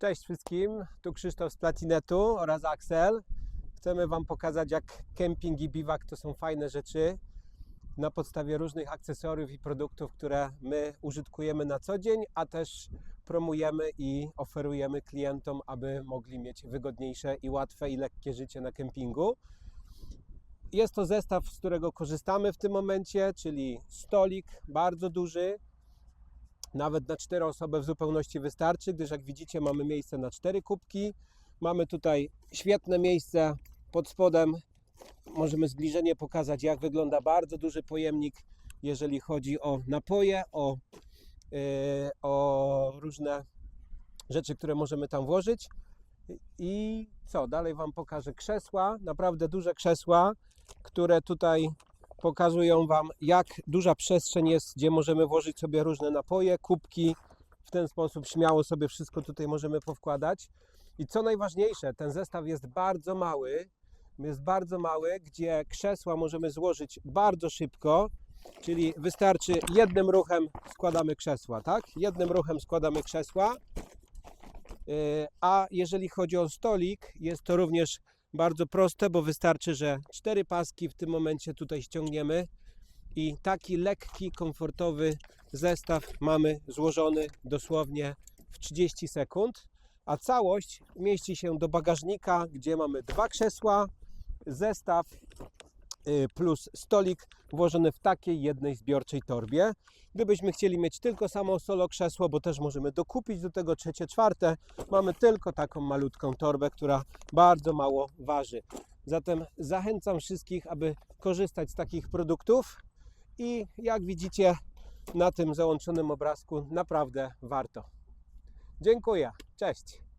Cześć wszystkim, tu Krzysztof z Platinetu oraz Axel. Chcemy Wam pokazać, jak kemping i biwak to są fajne rzeczy na podstawie różnych akcesoriów i produktów, które my użytkujemy na co dzień, a też promujemy i oferujemy klientom, aby mogli mieć wygodniejsze i łatwe i lekkie życie na kempingu. Jest to zestaw, z którego korzystamy w tym momencie, czyli stolik bardzo duży, nawet na cztery osoby w zupełności wystarczy, gdyż jak widzicie mamy miejsce na cztery kubki. Mamy tutaj świetne miejsce pod spodem. Możemy zbliżenie pokazać jak wygląda bardzo duży pojemnik, jeżeli chodzi o napoje, o, yy, o różne rzeczy, które możemy tam włożyć. I co, dalej Wam pokażę krzesła, naprawdę duże krzesła, które tutaj pokazują Wam, jak duża przestrzeń jest, gdzie możemy włożyć sobie różne napoje, kubki. W ten sposób śmiało sobie wszystko tutaj możemy powkładać. I co najważniejsze, ten zestaw jest bardzo mały, jest bardzo mały, gdzie krzesła możemy złożyć bardzo szybko, czyli wystarczy jednym ruchem składamy krzesła, tak? Jednym ruchem składamy krzesła. Yy, A jeżeli chodzi o stolik, jest to również bardzo proste, bo wystarczy, że cztery paski w tym momencie tutaj ściągniemy i taki lekki, komfortowy zestaw mamy złożony dosłownie w 30 sekund, a całość mieści się do bagażnika, gdzie mamy dwa krzesła, zestaw plus stolik włożony w takiej jednej zbiorczej torbie. Gdybyśmy chcieli mieć tylko samo solo krzesło, bo też możemy dokupić do tego trzecie, czwarte, mamy tylko taką malutką torbę, która bardzo mało waży. Zatem zachęcam wszystkich, aby korzystać z takich produktów i jak widzicie na tym załączonym obrazku naprawdę warto. Dziękuję. Cześć.